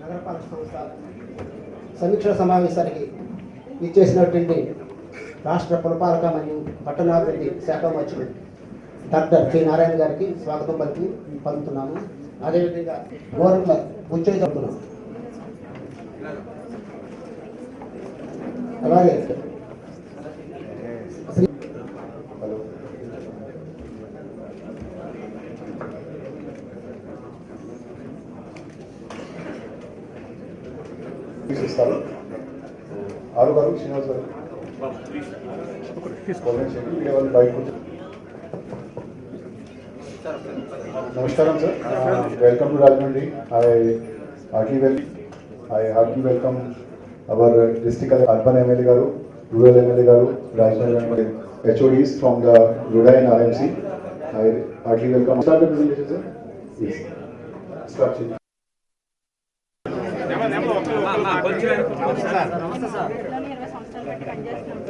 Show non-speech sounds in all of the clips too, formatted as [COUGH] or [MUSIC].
నగరపాలక సంస్థ సమీక్ష సమావేశానికి ఇచ్చేసినటువంటి రాష్ట్ర పురపాలక మరియు పట్టణాభివృద్ధి శాఖ మంత్రులు డాక్టర్ కె నారాయణ గారికి స్వాగతం పలికి పలుకుతున్నాము. అదేవిధంగా గోరంట్ల ఉచ్చయ్య అలాగే శ్రీ ఇస్తారు ఆరు గారు శ్రీనివాస్ గారు కామెంట్ చేయండి మీడియా వాళ్ళు బయట కూర్చో- నమస్కారం sir welcome to Rajahmundry I heartily well I heartily welcome our district urban MLA గారు రూరల్ ఎమ్మెల్యే గారు Rajahmundry HODs from the RUDA and RMC I heartily welcome start presentation sir start చేయండి ఇట్లానే sir మాకు పదిహేను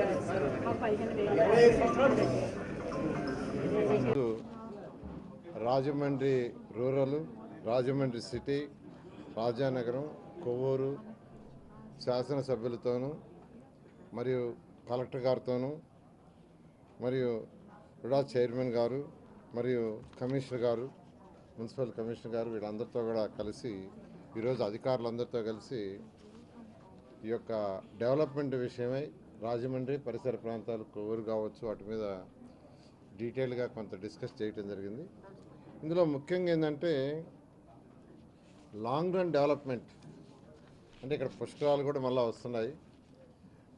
వేలు ఈరోజు Rajahmundry rural Rajahmundry city Rajanagaram Kovvur శాసనసభ్యులతోనూ మరియు కలెక్టర్ గారితోనూ మరియు రుడా చైర్మన్ గారు మరియు కమిషనర్ గారు మున్సిపల్ కమిషనర్ గారు వీళ్ళందరితో కూడా కలిసి ఈరోజు అధికారులందరితో కలిసి ఈ యొక్క డెవలప్మెంట్ విషయమై రాజమండ్రి పరిసర ప్రాంతాలు కొవ్వూరు కావచ్చు వాటి మీద డీటెయిల్గా కొంత డిస్కస్ చేయటం జరిగింది. ఇందులో ముఖ్యంగా ఏంటంటే లాంగ్ రన్ డెవలప్మెంట్ అంటే ఇక్కడ పుష్కరాలు కూడా మళ్ళీ వస్తున్నాయి.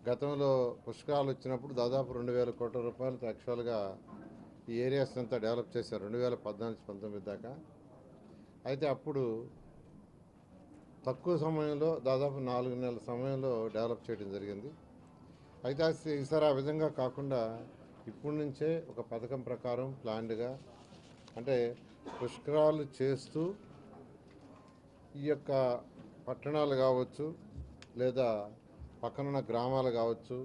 గతంలో పుష్కరాలు వచ్చినప్పుడు దాదాపు రెండు వేల కోట్ల రూపాయలతో యాక్చువల్గా ఈ ఏరియాస్ అంతా డెవలప్ చేశారు. రెండు వేల పద్నాలుగు పంతొమ్మిది దాకా. అయితే అప్పుడు తక్కువ సమయంలో దాదాపు నాలుగు నెలల సమయంలో డెవలప్ చేయడం జరిగింది. అయితే ఈసారి ఆ విధంగా కాకుండా ఇప్పటి నుంచే ఒక పథకం ప్రకారం ప్లాన్డ్గా అంటే పుష్కరాలు చేస్తూ ఈ యొక్క పట్టణాలు కావచ్చు లేదా పక్కనున్న గ్రామాలు కావచ్చు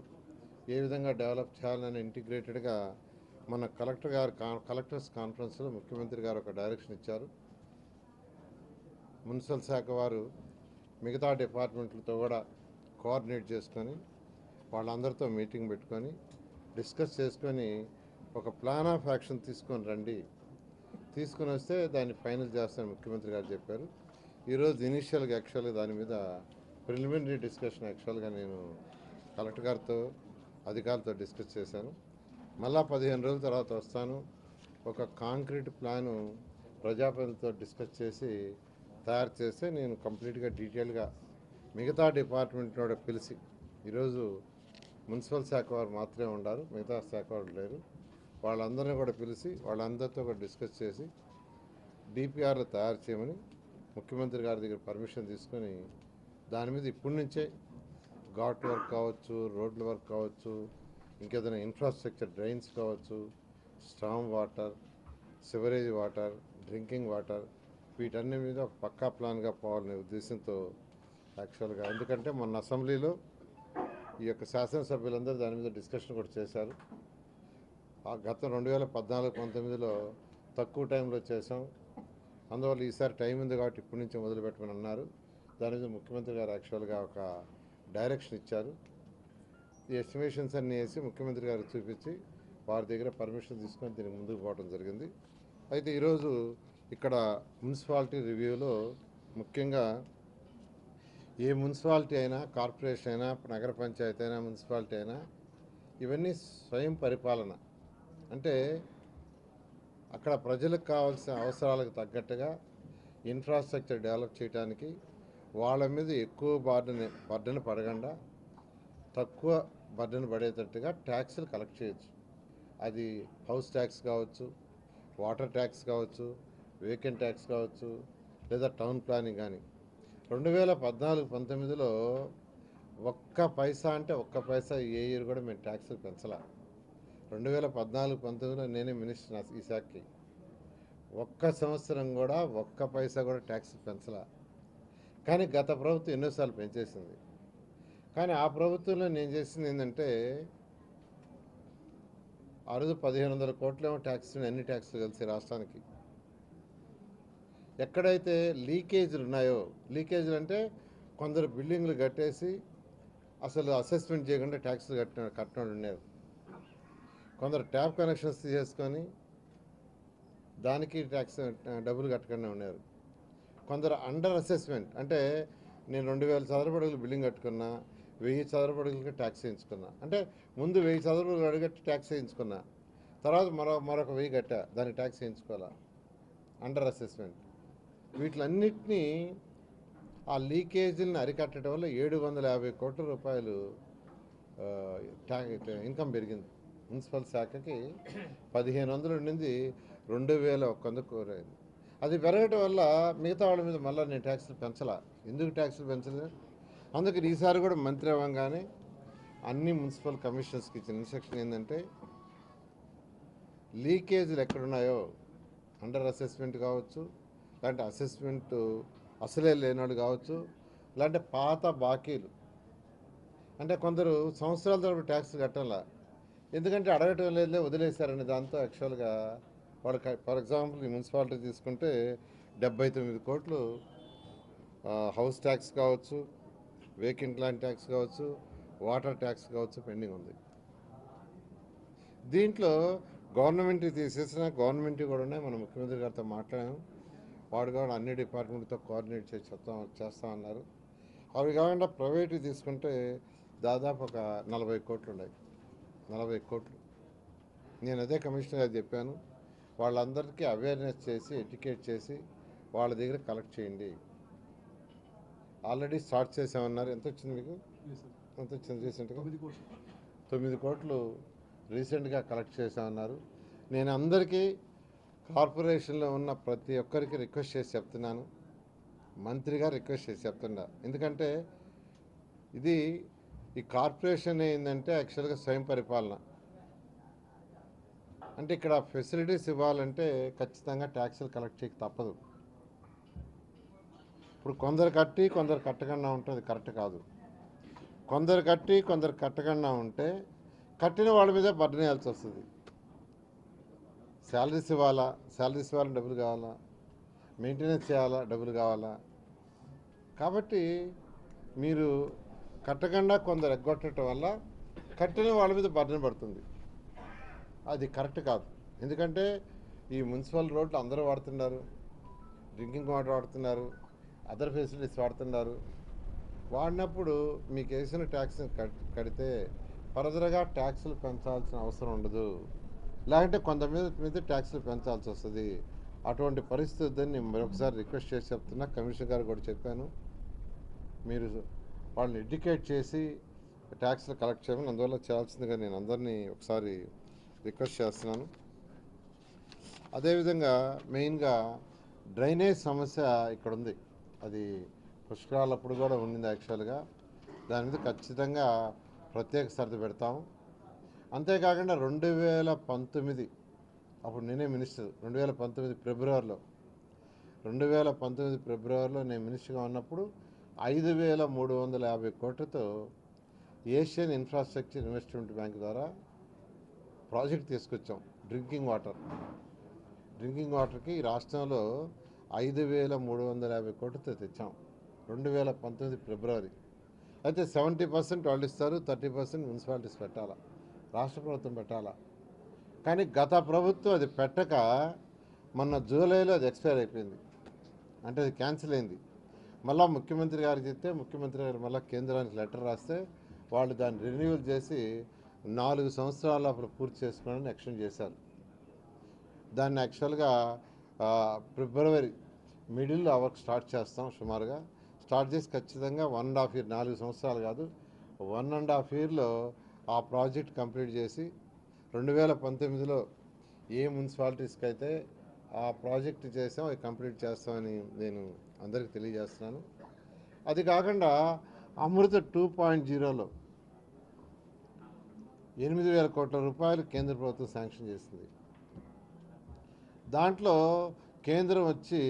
ఏ విధంగా డెవలప్ చేయాలని ఇంటిగ్రేటెడ్గా మన కలెక్టర్ గారు కలెక్టర్స్ కాన్ఫరెన్స్లో ముఖ్యమంత్రి గారు ఒక డైరెక్షన్ ఇచ్చారు. మున్సిపల్ శాఖ వారు మిగతా డిపార్ట్మెంట్లతో కూడా కోఆర్డినేట్ చేసుకొని వాళ్ళందరితో మీటింగ్ పెట్టుకొని డిస్కస్ చేసుకొని ఒక ప్లాన్ ఆఫ్ యాక్షన్ తీసుకొని రండి. తీసుకొని వస్తే దాన్ని ఫైనల్ చేస్తాను ముఖ్యమంత్రి గారు చెప్పారు. ఈరోజు ఇనీషియల్గా యాక్చువల్గా దాని మీద ప్రిలిమినరీ డిస్కషన్ యాక్చువల్గా నేను కలెక్టర్ గారితో అధికారులతో డిస్కస్ చేశాను. మళ్ళా పదిహేను రోజుల తర్వాత వస్తాను. ఒక కాంక్రీట్ ప్లాను ప్రజాప్రతినిధులతో డిస్కస్ చేసి తయారు చేస్తే నేను కంప్లీట్గా డీటెయిల్గా మిగతా డిపార్ట్మెంట్ కూడా పిలిచి ఈరోజు మున్సిపల్ శాఖ వారు మాత్రమే ఉండారు మిగతా శాఖ వారు లేరు. వాళ్ళందరినీ కూడా పిలిచి వాళ్ళందరితో కూడా డిస్కస్ చేసి డిపిఆర్లు తయారు చేయమని ముఖ్యమంత్రి గారి దగ్గర పర్మిషన్ తీసుకొని దాని మీద ఇప్పటి నుంచే ఘాట్ వర్క్ కావచ్చు రోడ్ల వర్క్ కావచ్చు ఇంకేదైనా ఇన్ఫ్రాస్ట్రక్చర్ డ్రైన్స్ కావచ్చు strong water sewerage water drinking water వీటన్ని మీద ఒక పక్కా ప్లాన్గా పోవాలనే ఉద్దేశంతో యాక్చువల్గా. ఎందుకంటే మొన్న అసెంబ్లీలో ఈ యొక్క శాసనసభ్యులందరూ దాని మీద డిస్కషన్ కూడా చేశారు. ఆ గత రెండు వేల పద్నాలుగు పంతొమ్మిదిలో తక్కువ టైంలో చేసాం అందువల్ల ఈసారి టైం ఉంది కాబట్టి ఇప్పటి నుంచి మొదలు పెట్టమని అన్నారు. దాని మీద ముఖ్యమంత్రి గారు యాక్చువల్గా ఒక డైరెక్షన్ ఇచ్చారు. ఈ ఎస్టిమేషన్స్ అన్నీ వేసి ముఖ్యమంత్రి గారు చూపించి వారి దగ్గర పర్మిషన్ తీసుకొని దీనికి ముందుకు పోవడం జరిగింది. అయితే ఈరోజు ఇక్కడ మున్సిపాలిటీ రివ్యూలో ముఖ్యంగా ఏ మున్సిపాలిటీ అయినా కార్పొరేషన్ అయినా నగర పంచాయతీ అయినా మున్సిపాలిటీ అయినా ఇవన్నీ స్వయం పరిపాలన. అంటే అక్కడ ప్రజలకు కావాల్సిన అవసరాలకు తగ్గట్టుగా ఇన్ఫ్రాస్ట్రక్చర్ డెవలప్ చేయడానికి వాళ్ళ మీద ఎక్కువ బర్డన్ బర్డన్ పడకుండా తక్కువ బర్డన్ పడేటట్టుగా ట్యాక్స్లు కలెక్ట్ చేయొచ్చు. అది హౌస్ ట్యాక్స్ కావచ్చు వాటర్ ట్యాక్స్ కావచ్చు వేకెంట్ ట్యాక్స్ కావచ్చు లేదా టౌన్ ప్లానింగ్ కానీ. రెండు వేల పద్నాలుగు పంతొమ్మిదిలో ఒక్క పైసా అంటే ఒక్క పైసా ఏ ఇయర్ కూడా మేము ట్యాక్సులు పెంచలా. రెండు వేల పద్నాలుగు పంతొమ్మిదిలో నేనే మినిస్టర్ నా ఈ శాఖకి. ఒక్క సంవత్సరం కూడా ఒక్క పైసా కూడా ట్యాక్స్ పెంచలా. కానీ గత ప్రభుత్వం ఎన్నోసార్లు పెంచేసింది. కానీ ఆ ప్రభుత్వంలో నేను చేసింది ఏంటంటే ఆ రోజు పదిహేను వందల కోట్లేమో ట్యాక్స్ అన్ని ట్యాక్స్లు కలిసి రాష్ట్రానికి. ఎక్కడైతే లీకేజీలు ఉన్నాయో లీకేజీలు అంటే కొందరు బిల్డింగ్లు కట్టేసి అసలు అసెస్మెంట్ చేయకుండా ట్యాక్స్లు కట్టిన కట్టడం ఉన్నారు కొందరు ట్యాప్ కనెక్షన్స్ తీసేసుకొని దానికి ట్యాక్స్ డబ్బులు కట్టకుండా ఉన్నారు కొందరు అండర్ అసెస్మెంట్ అంటే నేను రెండు వేల చదరపడుగులు బిల్డింగ్ కట్టుకున్నా వెయ్యి చదరపడుగులకి ట్యాక్స్ వేయించుకున్నా. అంటే ముందు వెయ్యి చదరపడుగులు అడిగట్టి ట్యాక్స్ వేయించుకున్నా. తర్వాత మరో మరొక వెయ్యి కట్టా దానికి ట్యాక్స్ వేయించుకోవాలా? Under assessment. వీటిలన్నిటినీ ఆ లీకేజీలను అరికట్టడం వల్ల ఏడు వందల యాభై కోట్ల రూపాయలు ఇన్కమ్ పెరిగింది. మున్సిపల్ శాఖకి పదిహేను వందలు ఉండింది రెండు వేల ఒక్క వందకు కోరైంది అది పెరగటం వల్ల మిగతా వాళ్ళ మీద మళ్ళీ నేను ట్యాక్సులు పెంచలా? ఎందుకు ట్యాక్సులు పెంచలేదు అందుకని ఈసారి కూడా మంత్రి అవ్వంగానే అన్ని మున్సిపల్ కమిషన్స్కి ఇచ్చిన ఇన్స్ట్రక్షన్ ఏంటంటే లీకేజీలు ఎక్కడున్నాయో అండర్ అసెస్మెంట్ కావచ్చు లాంటి అసెస్మెంట్ అసలే లేనాడు కావచ్చు లాంటి పాత బాకీలు. అంటే కొందరు సంవత్సరాల తరపు ట్యాక్స్ కట్టాలా. ఎందుకంటే అడగటం లేదులే వదిలేశారని దాంతో యాక్చువల్గా వాడు ఫర్ ఎగ్జాంపుల్ ఈ మున్సిపాలిటీ తీసుకుంటే డెబ్బై తొమ్మిది కోట్లు హౌస్ ట్యాక్స్ కావచ్చు వేకెంట్ ల్యాండ్ ట్యాక్స్ కావచ్చు వాటర్ ట్యాక్స్ కావచ్చు పెండింగ్ ఉంది. దీంట్లో గవర్నమెంట్ తీసేసిన గవర్నమెంట్ కూడా ఉన్నాయి. మనం ముఖ్యమంత్రి గారితో మాట్లాడాము. వాడు కూడా అన్ని డిపార్ట్మెంట్తో కోఆర్డినేట్ చేసి చెప్తాం చేస్తామన్నారు అవి కాకుండా ప్రైవేట్ తీసుకుంటే దాదాపు ఒక నలభై కోట్లు ఉన్నాయి. నలభై కోట్లు. నేను అదే కమిషనర్ గారు చెప్పాను వాళ్ళందరికీ అవేర్నెస్ చేసి ఎడ్యుకేట్ చేసి వాళ్ళ దగ్గర కలెక్ట్ చేయండి. ఆల్రెడీ స్టార్ట్ చేసామన్నారు ఎంత వచ్చింది మీకు? ఎంత వచ్చింది రీసెంట్గా? తొమ్మిది కోట్లు రీసెంట్గా కలెక్ట్ చేశామన్నారు. నేను అందరికీ కార్పొరేషన్లో ఉన్న ప్రతి ఒక్కరికి రిక్వెస్ట్ చేసి చెప్తున్నాను. మంత్రిగా రిక్వెస్ట్ చేసి చెప్తున్నా ఎందుకంటే ఇది ఈ కార్పొరేషన్ ఏంటంటే యాక్చువల్గా స్వయం పరిపాలన. అంటే ఇక్కడ ఫెసిలిటీస్ ఇవ్వాలంటే ఖచ్చితంగా ట్యాక్సులు కలెక్ట్ చేయక తప్పదు. ఇప్పుడు కొందరు కట్టి కొందరు కట్టకుండా ఉంటుంది కరెక్ట్ కాదు. కొందరు కట్టి కొందరు కట్టకుండా ఉంటే కట్టిన వాళ్ళ మీద బర్డన్ వస్తుంది. శాలరీస్ ఇవ్వాలా? శాలరీస్ ఇవ్వాలని డబ్బులు కావాలా? మెయింటెనెన్స్ చేయాలా? డబ్బులు కావాలా? కాబట్టి మీరు కట్టకుండా కొందరు ఎగ్గొట్టడం వల్ల కట్టిన వాళ్ళ మీద బర్ధన పడుతుంది. అది కరెక్ట్ కాదు. ఎందుకంటే ఈ మున్సిపల్ రోడ్లు అందరూ వాడుతున్నారు. డ్రింకింగ్ వాటర్ వాడుతున్నారు. అదర్ ఫెసిలిటీస్ వాడుతున్నారు. వాడినప్పుడు మీకు వేసిన ట్యాక్స్ని కడితే ఫర్దర్గా ట్యాక్సులు పెంచాల్సిన అవసరం ఉండదు. లేకుంటే కొంత మీద మీద ట్యాక్సులు పెంచాల్సి వస్తుంది. అటువంటి పరిస్థితి మరొకసారి రిక్వెస్ట్ చేసి చెప్తున్నా. కమిషనర్ గారు కూడా చెప్పాను. మీరు వాళ్ళని ఎడ్యుకేట్ చేసి ట్యాక్స్లు కలెక్ట్ చేయమని అందువల్ల చేయాల్సిందిగా నేను అందరినీ ఒకసారి రిక్వెస్ట్ చేస్తున్నాను. అదేవిధంగా మెయిన్గా డ్రైనేజ్ సమస్య ఇక్కడ ఉంది అది పుష్కరాలప్పుడు కూడా ఉండింది యాక్చువల్గా. దాని మీద ఖచ్చితంగా ప్రత్యేక శ్రద్ధ పెడతాము. అంతేకాకుండా రెండు వేల పంతొమ్మిది అప్పుడు నేనే మినిస్టర్ రెండు వేల పంతొమ్మిది ఫిబ్రవరిలో. రెండు వేల పంతొమ్మిది ఫిబ్రవరిలో నేను మినిస్టర్గా ఉన్నప్పుడు ఐదు వేల మూడు వందల యాభై కోట్లతో ఏషియన్ ఇన్ఫ్రాస్ట్రక్చర్ ఇన్వెస్ట్మెంట్ బ్యాంక్ ద్వారా ప్రాజెక్ట్ తీసుకొచ్చాం డ్రింకింగ్ వాటర్. డ్రింకింగ్ వాటర్కి రాష్ట్రంలో ఐదు వేల మూడు వందల యాభై కోట్లతో తెచ్చాం రెండు వేల పంతొమ్మిది ఫిబ్రవరి. అయితే సెవెంటీ పర్సెంట్ వాళ్ళు ఇస్తారు థర్టీ పర్సెంట్ మున్సిపాలిటీస్ పెట్టాలా? రాష్ట్ర ప్రభుత్వం పెట్టాలా? కానీ గత ప్రభుత్వం అది పెట్టక మొన్న జూలైలో అది ఎక్స్పైర్ అయిపోయింది. అంటే అది క్యాన్సిల్ అయింది. మళ్ళీ ముఖ్యమంత్రి గారికి చెప్తే ముఖ్యమంత్రి గారు మళ్ళీ కేంద్రానికి లెటర్ రాస్తే వాళ్ళు దాన్ని రెన్యూవల్ చేసి నాలుగు సంవత్సరాల అప్పుడు పూర్తి చేసుకోవడానికి ఎక్స్టెండ్ చేశారు. దాన్ని యాక్చువల్గా ఫిబ్రవరి మిడిల్లో ఆ వర్క్ స్టార్ట్ చేస్తాం సుమారుగా. స్టార్ట్ చేసి ఖచ్చితంగా వన్ అండ్ హాఫ్ ఇయర్ నాలుగు సంవత్సరాలు కాదు వన్ అండ్ హాఫ్ ఇయర్లో ఆ ప్రాజెక్ట్ కంప్లీట్ చేసి రెండు వేల పంతొమ్మిదిలో ఏ మున్సిపాలిటీస్కి అయితే ఆ ప్రాజెక్ట్ చేసాం అది కంప్లీట్ చేస్తామని నేను అందరికీ తెలియజేస్తున్నాను. అది కాకుండా అమృత టూ పాయింట్ జీరోలో ఎనిమిది వేల కోట్ల రూపాయలు కేంద్ర ప్రభుత్వం శాంక్షన్ చేసింది. దాంట్లో కేంద్రం వచ్చి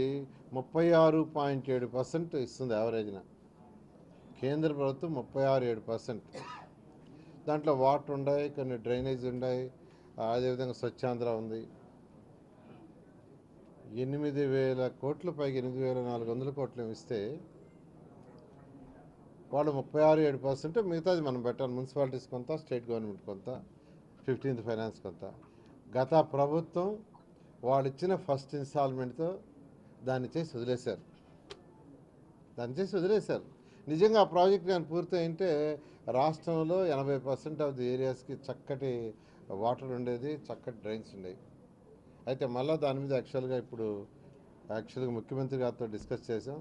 ముప్పై ఆరు పాయింట్ ఏడు పర్సెంట్ ఇస్తుంది యావరేజ్న. కేంద్ర ప్రభుత్వం ముప్పై ఆరు ఏడు పర్సెంట్. దాంట్లో వాటర్ ఉన్నాయి కొన్ని డ్రైనేజ్ ఉన్నాయి అదేవిధంగా స్వచ్ఛాంధ్ర ఉంది. ఎనిమిది వేల కోట్ల పైగా ఎనిమిది వేల నాలుగు వందల కోట్లు ఇస్తే వాళ్ళు ముప్పై ఆరు ఏడు పర్సెంట్ మిగతాది మనం పెట్టాలి. మున్సిపాలిటీస్ కొంత స్టేట్ గవర్నమెంట్ కొంత ఫిఫ్టీన్త్ ఫైనాన్స్ కొంత. గత ప్రభుత్వం వాళ్ళు ఇచ్చిన ఫస్ట్ ఇన్స్టాల్మెంట్తో దాన్ని చేసి వదిలేశారు. దాన్ని చేసి వదిలేశారు. నిజంగా ఆ ప్రాజెక్ట్ కానీ పూర్తయింటే రాష్ట్రంలో ఎనభై పర్సెంట్ ఆఫ్ ది ఏరియాస్కి చక్కటి వాటర్ ఉండేది చక్కటి డ్రైన్స్ ఉండేవి. అయితే మళ్ళీ దాని మీద యాక్చువల్గా ఇప్పుడు యాక్చువల్గా ముఖ్యమంత్రి గారితో డిస్కస్ చేసాం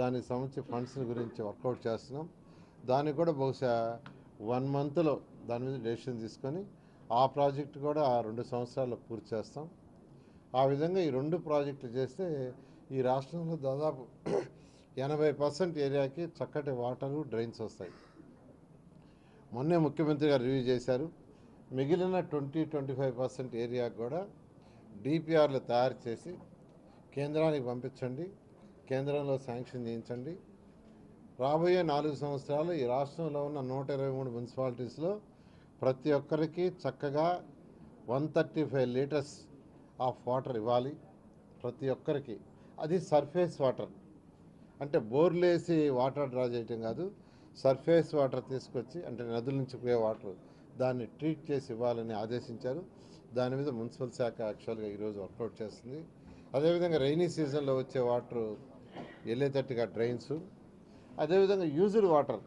దానికి సంబంధించి ఫండ్స్ గురించి వర్కౌట్ చేస్తున్నాం. దానికి కూడా బహుశా వన్ మంత్లో దాని మీద డెసిషన్ తీసుకొని ఆ ప్రాజెక్ట్ కూడా ఆ రెండు సంవత్సరాల్లో పూర్తి చేస్తాం. ఆ విధంగా ఈ రెండు ప్రాజెక్టులు చేస్తే ఈ రాష్ట్రంలో దాదాపు ఎనభై పర్సెంట్ ఏరియాకి చక్కటి వాటరు డ్రైన్స్ వస్తాయి. మొన్నే ముఖ్యమంత్రి గారు రివ్యూ చేశారు. మిగిలిన ట్వంటీ ట్వంటీ ఫైవ్ పర్సెంట్ ఏరియాకు కూడా డిపిఆర్లు తయారు చేసి కేంద్రానికి పంపించండి కేంద్రంలో శాంక్షన్ చేయించండి. రాబోయే నాలుగు సంవత్సరాలు ఈ రాష్ట్రంలో ఉన్న నూట ఇరవై మూడు మున్సిపాలిటీస్లో ప్రతి ఒక్కరికి చక్కగా one thirty five litres of water ఇవ్వాలి ప్రతి ఒక్కరికి. అది సర్ఫేస్ వాటర్. అంటే బోర్లేసి వాటర్ డ్రా చేయటం కాదు సర్ఫేస్ వాటర్ తీసుకొచ్చి అంటే నదుల నుంచి పోయే వాటర్ దాన్ని ట్రీట్ చేసి ఇవ్వాలని ఆదేశించారు. దాని మీద మున్సిపల్ శాఖ యాక్చువల్గా ఈరోజు వర్కౌట్ చేస్తుంది. అదేవిధంగా రైనీ సీజన్లో వచ్చే వాటర్ వెళ్ళేటట్టుగా డ్రైన్స్ అదేవిధంగా యూజ్డ్ వాటర్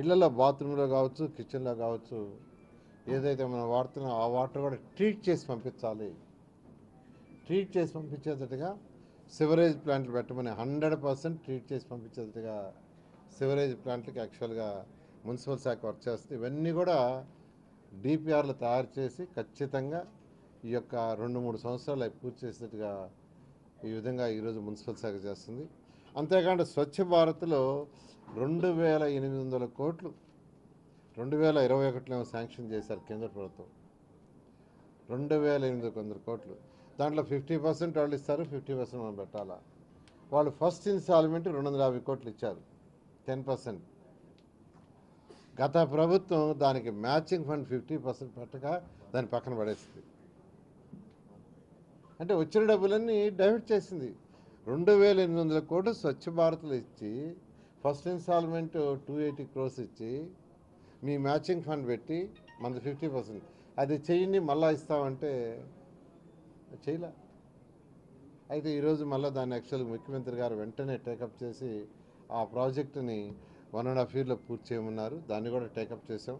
ఇళ్ళలో బాత్రూంలో కావచ్చు కిచెన్లో కావచ్చు ఏదైతే మనం వాడుతున్నామో ఆ వాటర్ కూడా ట్రీట్ చేసి పంపించాలి. ట్రీట్ చేసి పంపించేటట్టుగా సివరేజ్ ప్లాంట్లు పెట్టమని హండ్రెడ్ పర్సెంట్ ట్రీట్ చేసి పంపించేటట్టుగా సివరేజ్ ప్లాంట్లకి యాక్చువల్గా మున్సిపల్ శాఖ వర్క్ చేస్తుంది ఇవన్నీ కూడా డిపిఆర్లు తయారు చేసి ఖచ్చితంగా ఈ యొక్క రెండు మూడు సంవత్సరాలు అవి పూర్తి చేసినట్టుగా ఈ విధంగా ఈరోజు మున్సిపల్ శాఖ చేస్తుంది. అంతేకాకుండా స్వచ్ఛ భారత్లో రెండు వేల ఎనిమిది వందల కోట్లు రెండు వేల ఇరవై ఒకటిలో శాంక్షన్ చేశారు కేంద్ర ప్రభుత్వం. రెండు వేల ఎనిమిది వందల కోట్లు. దాంట్లో ఫిఫ్టీ పర్సెంట్ వాళ్ళు ఇస్తారు ఫిఫ్టీ పర్సెంట్ మనం పెట్టాలా? వాళ్ళు ఫస్ట్ ఇన్స్టాల్మెంట్ రెండు వందల యాభై కోట్లు ఇచ్చారు. టెన్ పర్సెంట్ గత ప్రభుత్వం దానికి మ్యాచింగ్ ఫండ్ ఫిఫ్టీ పర్సెంట్ పెట్టక దాన్ని పక్కన పడేసింది. అంటే వచ్చిన డబ్బులన్నీ డైవర్ట్ చేసింది. రెండు వేల ఎనిమిది వందల కోట్లు స్వచ్ఛ భారత్లో ఇచ్చి first instalment two eighty crores ఇచ్చి మీ మ్యాచింగ్ ఫండ్ పెట్టి మనది ఫిఫ్టీ పర్సెంట్ అది చేయండి మళ్ళా ఇస్తామంటే చేయలే అయితే ఈరోజు మళ్ళీ దాన్ని యాక్చువల్గా ముఖ్యమంత్రి గారు వెంటనే టేకప్ చేసి ఆ ప్రాజెక్టుని వన్ అండ్ హాఫ్ ఇయర్లో పూర్తి చేయమన్నారు. దాన్ని కూడా టేకప్ చేసాం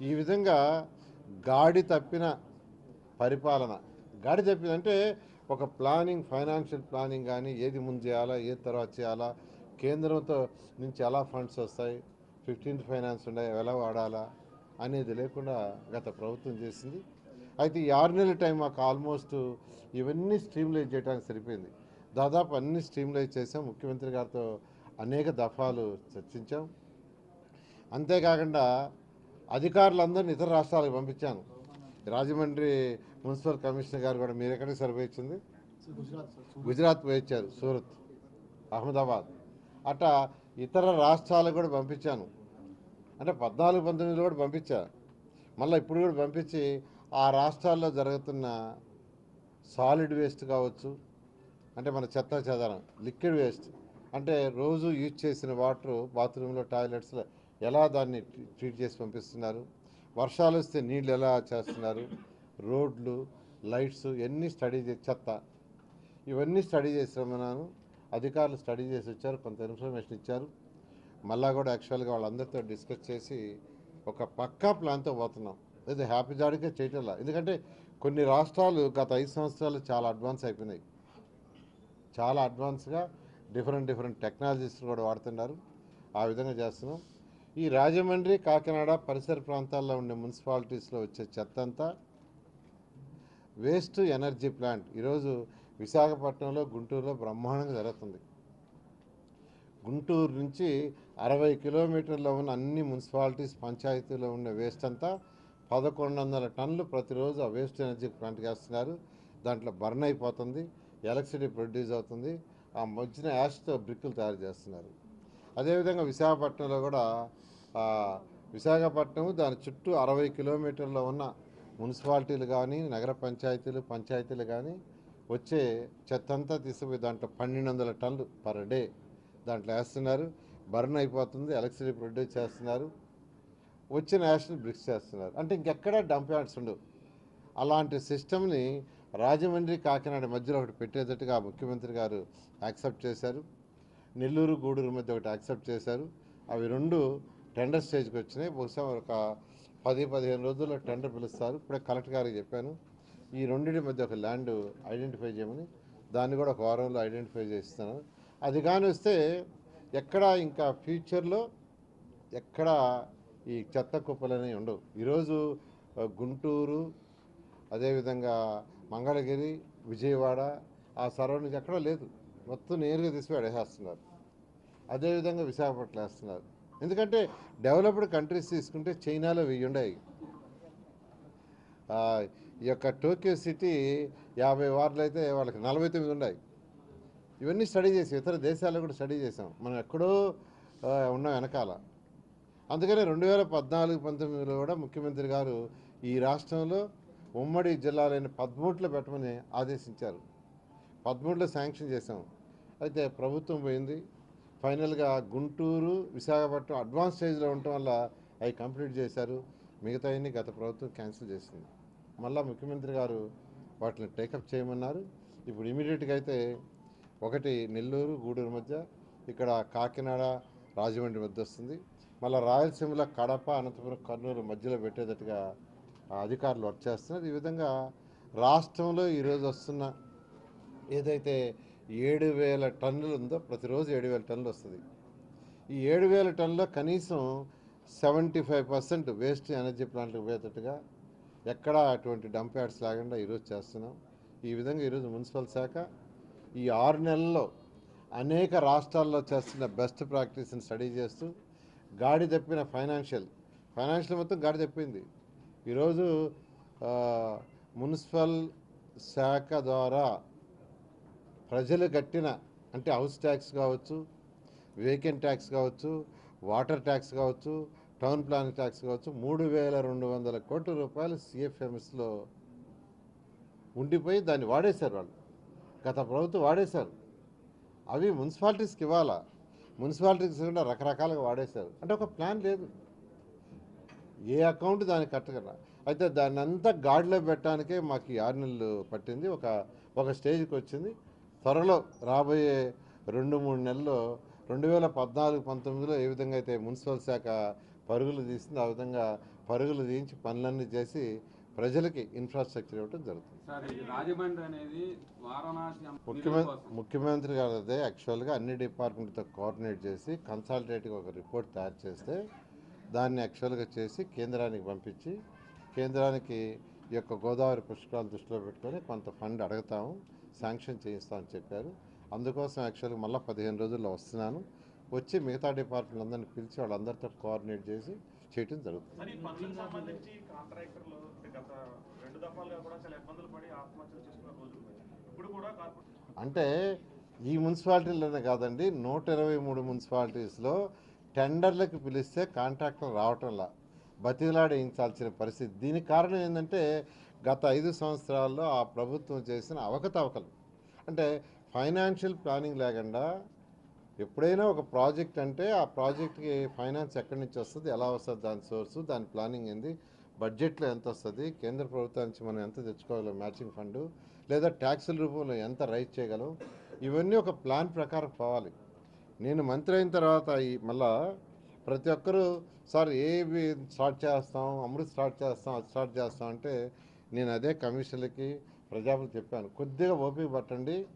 ఈ విధంగా గాడి తప్పిన పరిపాలన. గాడి తప్పిందంటే ఒక ప్లానింగ్ ఫైనాన్షియల్ ప్లానింగ్ కానీ ఏది ముందు చేయాలా ఏది తర్వాత చేయాలా కేంద్రంతో నుంచి ఎలా ఫండ్స్ వస్తాయి ఫిఫ్టీన్త్ ఫైనాన్స్ ఉన్నాయి ఎలా వాడాలా అనేది లేకుండా గత ప్రభుత్వం చేసింది. అయితే ఈ ఆరు నెలల టైం మాకు ఆల్మోస్ట్ ఇవన్నీ స్ట్రీమ్లైజ్ చేయడానికి సరిపోయింది. దాదాపు అన్ని స్ట్రీమ్లైజ్ చేసాం ముఖ్యమంత్రి గారితో అనేక దఫాలు చర్చించాం. అంతేకాకుండా అధికారులందరినీ ఇతర రాష్ట్రాలకు పంపించాను. రాజమండ్రి మున్సిపల్ కమిషనర్ గారు కూడా మీరు ఎక్కడికి సర్వే ఇచ్చింది గుజరాత్ పోయించారు సూరత్ అహ్మదాబాద్. అట్లా ఇతర రాష్ట్రాలకు కూడా పంపించాను. అంటే పద్నాలుగు పంతొమ్మిదిలో కూడా పంపించాను మళ్ళీ ఇప్పుడు కూడా పంపించి ఆ రాష్ట్రాల్లో జరుగుతున్న సాలిడ్ వేస్ట్ కావచ్చు అంటే మన చెత్త చెదారం లిక్విడ్ వేస్ట్ అంటే రోజు యూజ్ చేసిన వాటర్ బాత్రూంలో టాయిలెట్స్లో ఎలా దాన్ని ట్రీట్ చేసి పంపిస్తున్నారు? వర్షాలు వస్తే నీళ్ళు ఎలా చేస్తున్నారు? రోడ్లు లైట్స్ ఇవన్నీ స్టడీ చేసి చెత్త. ఇవన్నీ స్టడీ చేసి రమ్మన్నాను అధికారులు స్టడీ చేసి వచ్చారు కొంత ఇన్ఫర్మేషన్ ఇచ్చారు. మళ్ళా కూడా యాక్చువల్గా వాళ్ళందరితో డిస్కస్ చేసి ఒక పక్కా ప్లాన్తో పోతున్నాం. ఇది హ్యాపీ జాడికే చేయటంలా. ఎందుకంటే కొన్ని రాష్ట్రాలు గత ఐదు సంవత్సరాలు చాలా అడ్వాన్స్ అయిపోయినాయి. చాలా అడ్వాన్స్గా డిఫరెంట్ డిఫరెంట్ టెక్నాలజీస్ కూడా వాడుతున్నారు. ఆ విధంగా చేస్తున్నాం. ఈ రాజమండ్రి కాకినాడ పరిసర ప్రాంతాల్లో ఉండే మున్సిపాలిటీస్లో వచ్చే చెత్త అంతా వేస్ట్ ఎనర్జీ ప్లాంట్. ఈరోజు విశాఖపట్నంలో గుంటూరులో బ్రహ్మాండంగా జరుగుతుంది. గుంటూరు నుంచి అరవై కిలోమీటర్లో ఉన్న అన్ని మున్సిపాలిటీస్ పంచాయతీలో ఉన్న వేస్ట్ అంతా పదకొండు వందల టన్నులు ప్రతిరోజు ఆ వేస్ట్ ఎనర్జీ ప్లాంట్కి వేస్తున్నారు. దాంట్లో బర్న్ అయిపోతుంది ఎలక్ట్రిసిటీ ప్రొడ్యూస్ అవుతుంది. ఆ వచ్చిన యాష్తో బ్రిక్కులు తయారు చేస్తున్నారు. అదేవిధంగా విశాఖపట్నంలో కూడా విశాఖపట్నం దాని చుట్టూ అరవై కిలోమీటర్లో ఉన్న మున్సిపాలిటీలు కానీ నగర పంచాయతీలు పంచాయతీలు కానీ వచ్చే చెత్త అంతా తీసుకుపోయి దాంట్లో పన్నెండు వందల టన్నులు పర్ డే దాంట్లో వేస్తున్నారు. బర్న్ అయిపోతుంది ఎలక్ట్రిసిటీ ప్రొడ్యూస్ చేస్తున్నారు. వచ్చిన యాష్ని బ్రిక్స్ చేస్తున్నారు. అంటే ఇంకెక్కడా డంప్ యార్డ్స్ ఉండవు. అలాంటి సిస్టమ్ని రాజమండ్రి కాకినాడ మధ్యలో ఒకటి పెట్టేటట్టుగా ముఖ్యమంత్రి గారు యాక్సెప్ట్ చేశారు. నెల్లూరు గూడూరు మధ్య ఒకటి యాక్సెప్ట్ చేశారు. అవి రెండు టెండర్ స్టేజ్కి వచ్చినాయి. బహుశా ఒక పది పదిహేను రోజుల్లో టెండర్ పిలుస్తారు. ఇప్పుడే కలెక్టర్ గారికి చెప్పాను. ఈ రెండింటి మధ్య ఒక ల్యాండ్ ఐడెంటిఫై చేయమని. దాన్ని కూడా ఒక వారంలో ఐడెంటిఫై చేస్తాను అది కానీ వస్తే ఎక్కడ ఇంకా ఫ్యూచర్లో ఎక్కడ ఈ చెత్త కుప్పలు అనేవి ఉండవు. ఈరోజు గుంటూరు అదేవిధంగా మంగళగిరి విజయవాడ ఆ సరౌండింగ్ ఎక్కడ లేదు. మొత్తం నేరుగా తీసి వేసేస్తున్నారు. అదేవిధంగా విశాఖపట్నం వేస్తున్నారు. ఎందుకంటే డెవలప్డ్ కంట్రీస్ తీసుకుంటే చైనాలో వెయ్యి ఉన్నాయి. ఈ యొక్క టోక్యో సిటీ యాభై వార్లు అయితే వాళ్ళకి నలభై తొమ్మిది ఉన్నాయి. ఇవన్నీ స్టడీ చేసి ఇతర దేశాల్లో కూడా స్టడీ చేసాం. మనం ఎక్కడో ఉన్న ఉన్నాం వెనకాల. అందుకనే రెండు వేల పద్నాలుగు పంతొమ్మిదిలో కూడా ముఖ్యమంత్రి గారు ఈ రాష్ట్రంలో ఉమ్మడి జిల్లాలైన పదమూడులో పెట్టమని ఆదేశించారు. పదమూడులో శాంక్షన్ చేసాం అయితే ప్రభుత్వం పోయింది. ఫైనల్గా గుంటూరు విశాఖపట్నం అడ్వాన్స్ స్టేజ్లో ఉండటం వల్ల అవి కంప్లీట్ చేశారు. మిగతా గత ప్రభుత్వం క్యాన్సిల్ చేసింది. మళ్ళా ముఖ్యమంత్రి గారు వాటిని టేకప్ చేయమన్నారు. ఇప్పుడు ఇమీడియట్గా అయితే ఒకటి నెల్లూరు గూడూరు మధ్య ఇక్కడ కాకినాడ రాజమండ్రి మధ్య వస్తుంది. మళ్ళీ రాయలసీమలో కడప అనంతపురం కర్నూలు మధ్యలో పెట్టేటట్టుగా అధికారులు వర్క్ చేస్తున్నారు. ఈ విధంగా రాష్ట్రంలో ఈరోజు వస్తున్న ఏదైతే ఏడు వేల టన్నులు ఉందో ప్రతిరోజు ఏడు వేల టన్నులు వస్తుంది. ఈ ఏడు వేల టన్నులో కనీసం seventy five percent waste energy ప్లాంట్లకు పోయేటట్టుగా ఎక్కడా అటువంటి డంప్ యార్డ్స్ లేకుండా ఈరోజు చేస్తున్నాం. ఈ విధంగా ఈరోజు మున్సిపల్ శాఖ ఈ ఆరు నెలల్లో అనేక రాష్ట్రాల్లో చేస్తున్న బెస్ట్ ప్రాక్టీస్ని స్టడీ చేస్తూ గాడి తప్పిన ఫైనాన్షియల్ ఫైనాన్షియల్ మొత్తం గాడి తప్పింది. ఈరోజు మున్సిపల్ శాఖ ద్వారా ప్రజలు కట్టిన అంటే హౌస్ ట్యాక్స్ కావచ్చు వేకెంట్ ట్యాక్స్ కావచ్చు వాటర్ ట్యాక్స్ కావచ్చు టౌన్ ప్లానింగ్ ట్యాక్స్ కావచ్చు మూడు వేల రెండు వందల కోట్ల రూపాయలు సిఎఫ్ఎంఎస్లో ఉండిపోయి దాన్ని వాడేశారు వాళ్ళు. గత ప్రభుత్వం వాడేశారు. అవి మున్సిపాలిటీస్కి ఇవ్వాలా? మున్సిపాలిటీస్ కూడా రకరకాలుగా వాడేశారు. అంటే ఒక ప్లాన్ లేదు. ఏ అకౌంట్ దానికి కట్టగల అయితే దాన్ని అంతా గాడిలో పెట్టడానికే మాకు ఈ ఆరు నెలలు పట్టింది. ఒక ఒక స్టేజ్కి వచ్చింది. త్వరలో రాబోయే రెండు మూడు నెలల్లో రెండు వేల పద్నాలుగు పంతొమ్మిదిలో ఏ విధంగా అయితే మున్సిపల్ శాఖ పరుగులు తీసిందో ఆ విధంగా పరుగులు తీయించి పనులన్నీ చేసి ప్రజలకి ఇన్ఫ్రాస్ట్రక్చర్ ఇవ్వడం జరుగుతుంది. ముఖ్యమంత్రి గారు అదే యాక్చువల్గా అన్ని డిపార్ట్మెంట్తో కోఆర్డినేట్ చేసి కన్సల్టేట్గా ఒక రిపోర్ట్ తయారు చేస్తే దాన్ని యాక్చువల్గా చేసి కేంద్రానికి పంపించి కేంద్రానికి ఈ యొక్క గోదావరి పుష్కరాలు దృష్టిలో పెట్టుకొని కొంత ఫండ్ అడుగుతాము శాంక్షన్ చేయిస్తామని చెప్పారు. అందుకోసం యాక్చువల్గా మళ్ళీ పదిహేను రోజుల్లో వస్తున్నాను. వచ్చి మిగతా డిపార్ట్మెంట్ అందరిని పిలిచి వాళ్ళందరితో కోఆర్డినేట్ చేసి చేయటం జరుగుతుంది. అంటే ఈ మున్సిపాలిటీలోనే కాదండి నూట ఇరవై మూడు మున్సిపాలిటీస్లో టెండర్లకు పిలిస్తే కాంట్రాక్టర్ రావటంలా బతిలాడించాల్సిన పరిస్థితి. దీనికి కారణం ఏంటంటే గత ఐదు సంవత్సరాల్లో ఆ ప్రభుత్వం చేసిన అవకతవకలు. అంటే ఫైనాన్షియల్ ప్లానింగ్ లేకుండా ఎప్పుడైనా ఒక ప్రాజెక్ట్ అంటే ఆ ప్రాజెక్ట్కి ఫైనాన్స్ ఎక్కడి నుంచి వస్తుంది ఎలా వస్తుంది దాని సోర్సు దాని ప్లానింగ్ ఏంది బడ్జెట్లో ఎంత వస్తుంది కేంద్ర ప్రభుత్వం నుంచి మనం ఎంత తెచ్చుకోగలం మ్యాచింగ్ ఫండ్ లేదా ట్యాక్సుల రూపంలో ఎంత రైజ్ చేయగలం ఇవన్నీ ఒక ప్లాన్ ప్రకారం పోవాలి. నేను మంత్రి అయిన తర్వాత మళ్ళా ప్రతి ఒక్కరూ సార్ ఏవి స్టార్ట్ చేస్తాం? అమృత్ స్టార్ట్ చేస్తాం? అది స్టార్ట్ చేస్తాం? అంటే నేను అదే కమిషన్లకి ప్రజాపతి చెప్పాను. కొద్దిగా ఓపిక పట్టండి.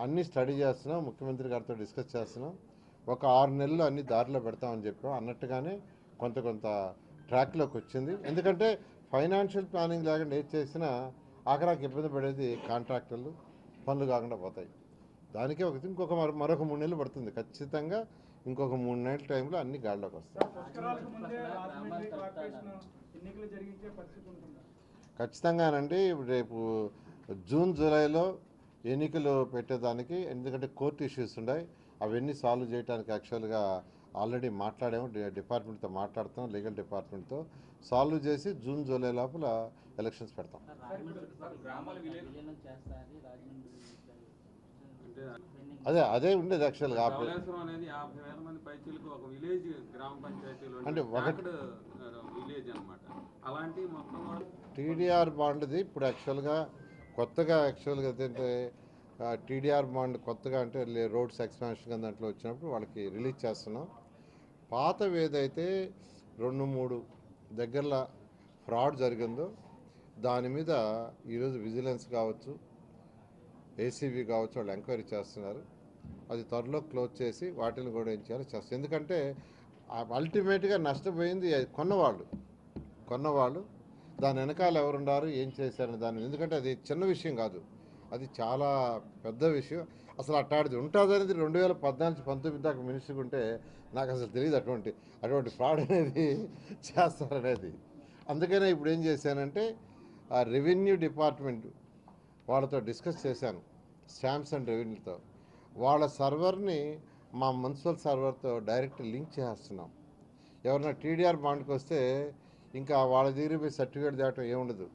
అన్నీ స్టడీ చేస్తున్నాం ముఖ్యమంత్రి గారితో డిస్కస్ చేస్తున్నాం. ఒక ఆరు నెలలు అన్ని దారిలో పెడతామని చెప్పాం. అన్నట్టుగానే కొంత కొంత ట్రాక్లోకి వచ్చింది. ఎందుకంటే ఫైనాన్షియల్ ప్లానింగ్ లేకుండా ఏది చేసినా ఆఖరాకి ఇబ్బంది పడేది కాంట్రాక్టర్లు. పనులు కాకుండా పోతాయి. దానికే ఒక ఇంకొక మరో- మరొక మూడు నెలలు పడుతుంది. ఖచ్చితంగా ఇంకొక మూడు నెలల టైంలో అన్ని గాడిలోకి వస్తాయి. ఖచ్చితంగానండి ఇప్పుడు రేపు జూన్ జూలైలో ఎన్నికలు పెట్టేదానికి ఎందుకంటే కోర్టు ఇష్యూస్ ఉన్నాయి. అవన్నీ సాల్వ్ చేయడానికి యాక్చువల్గా ఆల్రెడీ మాట్లాడాము. డిపార్ట్మెంట్తో మాట్లాడుతాం లీగల్ డిపార్ట్మెంట్తో. సాల్వ్ చేసి జూన్ జూలై లోపల ఎలక్షన్స్ పెడతాం రాజమండ్రి సార్ గ్రామాల విలేజ్ విలీనం చేస్తారని రాజమండ్రి అదే అదే ఉండేది యాక్చువల్గా ఆ ప్లే- ధవళేశ్వరం అనేది యాభై వేల మంది పైచీలకు ఒక విలేజ్ గ్రామ పంచాయతీలో అంటే ఒకటి- విలేజ్ అన్నమాట. అలాంటి మొత్తం కూడా టీడీఆర్ బాండ్ది ఇప్పుడు యాక్చువల్గా కొత్తగా యాక్చువల్గా ఏంటంటే టీడీఆర్ బాండ్ కొత్తగా అంటే రోడ్స్ ఎక్స్పాన్షన్ కింద దాంట్లో వచ్చినప్పుడు వాళ్ళకి రిలీజ్ చేస్తున్నాం. పాతవి ఏదైతే రెండు మూడు దగ్గరలో ఫ్రాడ్ జరిగిందో దాని మీద ఈరోజు విజిలెన్స్ కావచ్చు. ఏసీబీ కావచ్చు వాళ్ళు ఎంక్వైరీ చేస్తున్నారు. అది త్వరలో క్లోజ్ చేసి వాటిని కూడా ఏం చేయాలో చేస్తారు. ఎందుకంటే అల్టిమేట్గా నష్టపోయింది కొన్నవాళ్ళు. కొన్నవాళ్ళు దాని వెనకాల ఎవరున్నారు ఏం చేశారని దాని ఎందుకంటే అది చిన్న విషయం కాదు. అది చాలా పెద్ద విషయం. అసలు అట్టాడిది ఉంటుంది అనేది రెండు వేల పద్నాలుగు పంతొమ్మిది దాకా మినిస్టర్ ఉంటే నాకు అసలు తెలియదు అటువంటి అటువంటి ఫ్రాడ్ అనేది [LAUGHS] చేస్తారనేది. అందుకనే ఇప్పుడు ఏం చేశానంటే ఆ రెవెన్యూ డిపార్ట్మెంట్ వాళ్ళతో డిస్కస్ చేశాను. స్టాంప్స్ అండ్ రెవెన్యూతో. వాళ్ళ సర్వర్ని మా మున్సిపల్ సర్వర్తో డైరెక్ట్ లింక్ చేస్తున్నాం. ఎవరైనా టీడీఆర్ బాండ్కి వస్తే ఇంకా వాళ్ళ దగ్గర పోయి సర్టిఫికేట్ దాటం ఏముండదు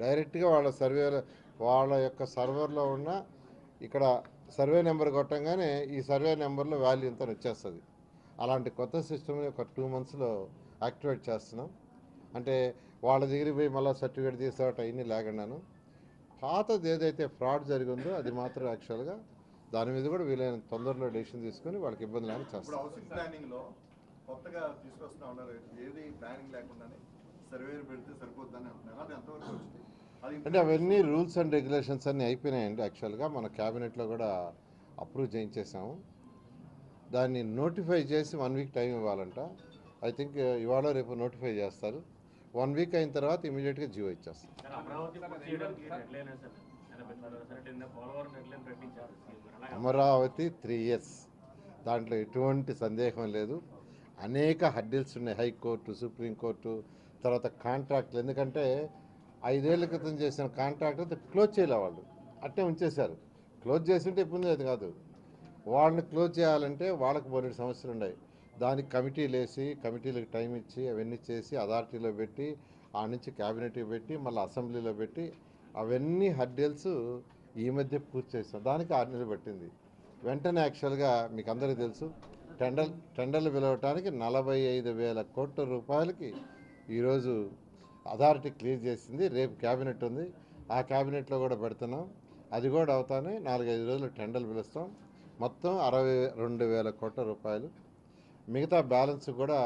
డైరెక్ట్గా వాళ్ళ సర్వే వాళ్ళ యొక్క సర్వర్లో ఉన్న ఇక్కడ సర్వే నెంబర్ కొట్టంగానే ఈ సర్వే నెంబర్లో వాల్యూ ఇంత వచ్చేస్తుంది. అలాంటి కొత్త సిస్టమ్ని ఒక టూ మంత్స్లో యాక్టివేట్ చేస్తున్నాం. అంటే వాళ్ళ దగ్గర పోయి మళ్ళీ సర్టిఫికేట్ తీసుకోవటం అవన్నీ లేకుండాను. పాతది ఏదైతే ఫ్రాడ్ జరిగిందో అది మాత్రం యాక్చువల్గా దాని మీద కూడా వీలైన తొందరలో డెసిషన్ తీసుకొని వాళ్ళకి ఇబ్బంది లేని చేస్తాం హౌసింగ్ ప్లానింగ్లో కొత్తగా తీసుకొస్తా ఉన్నారు ఏది ప్లానింగ్ లేకుండానే సర్వేర్ పెడితే సరిపోద్దని అంటున్నారు. అది ఎంతవరకు వచ్చింది? అది అంటే అవన్నీ రూల్స్ అండ్ రెగ్యులేషన్స్ అన్నీ అయిపోయినాయండి యాక్చువల్గా మన క్యాబినెట్లో కూడా అప్రూవ్ చేయించేసాము. దాన్ని నోటిఫై చేసి వన్ వీక్ టైం ఇవ్వాలంట. ఐ థింక్ ఇవాళ రేపు నోటిఫై చేస్తారు. వన్ వీక్ అయిన తర్వాత ఇమీడియట్గా జీవో ఇచ్చేస్తారు సార్ అమరావతి త్రీ ఇయర్స్ దాంట్లో ఎటువంటి సందేహం లేదు. అనేక హడ్డిల్స్ ఉన్నాయి హైకోర్టు సుప్రీంకోర్టు తర్వాత కాంట్రాక్ట్లు. ఎందుకంటే ఐదేళ్ళ క్రితం చేసిన కాంట్రాక్ట్ క్లోజ్ చేయలే వాళ్ళు. అట్టే ఉంచేశారు. క్లోజ్ చేస్తుంటే ఇబ్బంది లేదు కాదు. వాళ్ళని క్లోజ్ చేయాలంటే వాళ్ళకి బోలెడు సమస్యలు ఉన్నాయి దానికి కమిటీలు వేసి కమిటీలకు టైం ఇచ్చి అవన్నీ చేసి అథారిటీలో పెట్టి ఆ నుంచి క్యాబినెట్కి పెట్టి మళ్ళీ అసెంబ్లీలో పెట్టి అవన్నీ హడ్డీల్స్ ఈ మధ్య పూర్తి చేస్తాం దానికి ఆరు నెలలు పట్టింది. వెంటనే యాక్చువల్గా మీకు అందరికీ తెలుసు టెండర్ టెండర్లు పిలవటానికి నలభై ఐదు వేల కోట్ల రూపాయలకి ఈరోజు అథారిటీ క్లియర్ చేసింది. రేపు క్యాబినెట్ ఉంది. ఆ క్యాబినెట్లో కూడా పెడుతున్నాం. అది కూడా అవుతానే నాలుగైదు రోజులు టెండర్లు పిలుస్తాం. మొత్తం అరవై రెండు వేల కోట్ల రూపాయలు. మిగతా బ్యాలెన్స్ కూడా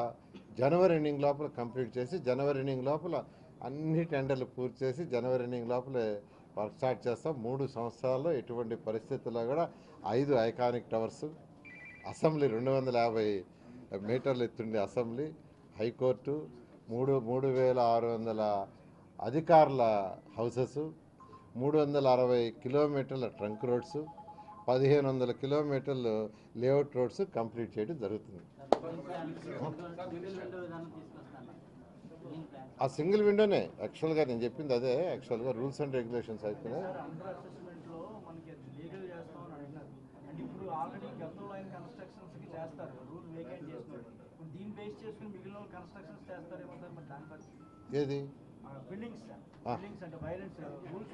జనవరి ఎండింగ్ లోపల కంప్లీట్ చేసి జనవరి ఎండింగ్ లోపల అన్ని టెండర్లు పూర్తి చేసి జనవరి ఎండింగ్ లోపలే వర్క్ స్టార్ట్ చేస్తాం. మూడు సంవత్సరాల్లో ఎటువంటి పరిస్థితుల్లో కూడా ఐదు ఐకానిక్ టవర్స్ అసెంబ్లీ రెండు వందల యాభై మీటర్లు ఎత్తుండే అసెంబ్లీ హైకోర్టు మూడు మూడు వేల ఆరు వందల అధికారుల హౌసెస్ మూడు వందల అరవై కిలోమీటర్ల ట్రంక్ రోడ్స్ పదిహేను వందల కిలోమీటర్లు లేఅవుట్ రోడ్స్ కంప్లీట్ చేయడం జరుగుతుంది. ఆ సింగిల్ విండోనే. యాక్చువల్గా నేను చెప్పింది అదే. యాక్చువల్గా రూల్స్ అండ్ రెగ్యులేషన్స్ పరిస్థితి? ఏది? Buildings sir. బిల్డింగ్స్ అంటే వైలెన్స్ రూల్స్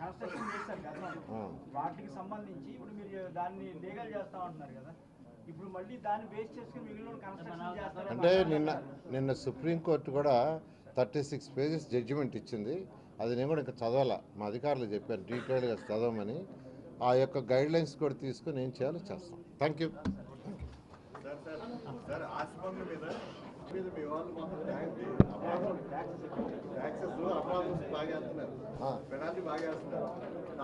కన్స్ట్రక్షన్ చేస్తారు ఉమ్. వాటికి సంబంధించి ఇప్పుడు మీరు దాన్ని లీగల్ చేస్తామంటున్నారు కదా. ఇప్పుడు మళ్ళీ దాన్ని బేస్ చేసుకుని మిగిలిన వాళ్ళు కన్స్ట్రక్షన్ చేస్తారేమో అంటే నిన్న. నిన్న సుప్రీంకోర్టు కూడా థర్టీ సిక్స్ పేజెస్ జడ్జిమెంట్ ఇచ్చింది. అది నేను కూడా ఇంకా చదవాలా? మా అధికారులు చెప్పాను డీటెయిల్గా చదవమని. ఆ యొక్క గైడ్ లైన్స్ కూడా తీసుకొని ఏం చేయాలో చేస్తాం. థ్యాంక్ యూ మీద